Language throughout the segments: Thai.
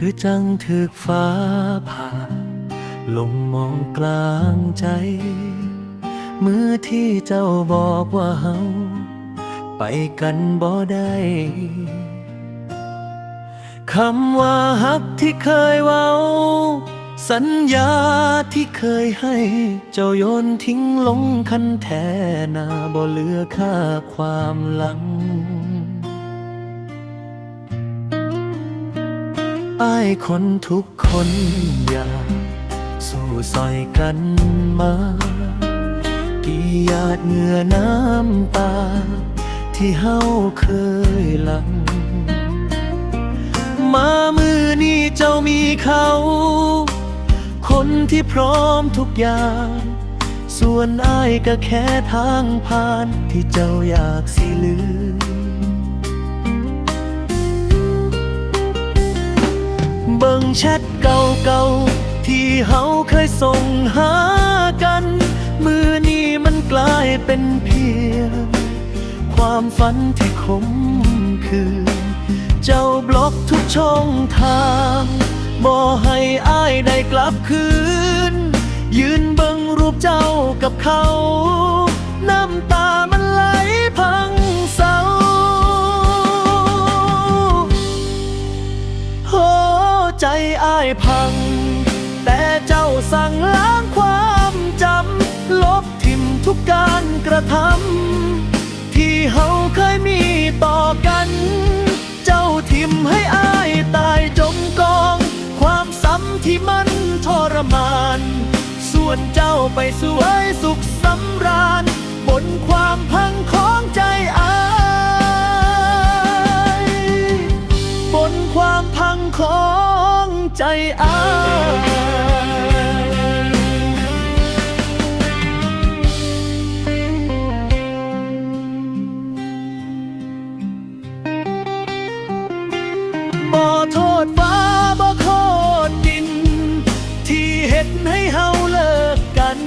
คือจังถึกฟ้าผ่า ลงมองกลางใจ มือที่เจ้าบอกว่าเฮาไปกันบ่ได้คำว่าฮักที่เคยเว้า สัญญาที่เคยให้ เจ้าโยนทิ้งลงคันแทนาบ่เหลือค่าความหลัง อ้ายคนทุกคนอยากสู้ซอยกันมากี่หยาดเหงื่อน้ำตา ที่เฮาเคยหลัง มามือนี้เจ้ามีเขา คนที่พร้อมทุกอย่าง ส่วนอ้ายก็แค่ทางผ่านที่เจ้าอยากสิลืม แชทเก่าๆ ที่เฮาเคยส่งหากัน มือนี้มันกลายเป็นเพียง ความฝันที่คมคืน เจ้าบล็อกทุกช่องทางบ่ให้อ้ายได้กลับคืน ยืนเบิ่งรูปเจ้ากับเขา การกระทำที่เฮาเคยมีต่อกัน เจ้าทิมให้อ้ายตายจมกอง ความซ้ำที่มันทรมาน ส่วนเจ้าไปสวยสุขสำราญ บนความพังของใจอ้ายบนความพังของใจอ้าย ที่เห็นให้เฮาเลิกกัน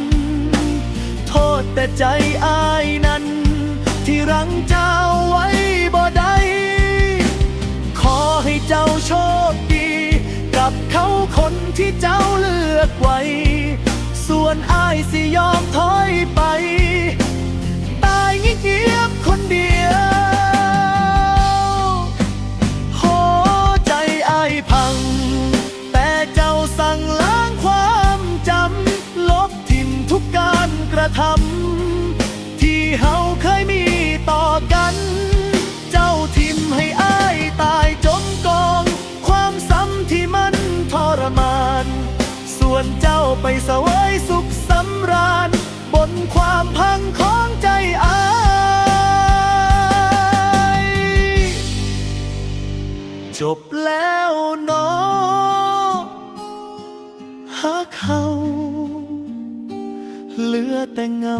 โทษแต่ใจอายนั้น ที่รั้งเจ้าไว้บ่ได้ขอให้เจ้าโชคดี กับเขาคนที่เจ้าเลือกไว้ ส่วนอายสิยอมถอยไป วนเจ้าไปเสวยสุขสำราญ บนความพังของใจอายจบแล้วเนอหักเขาเหลือแต่เงา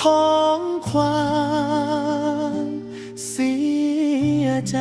ของความเสียใจ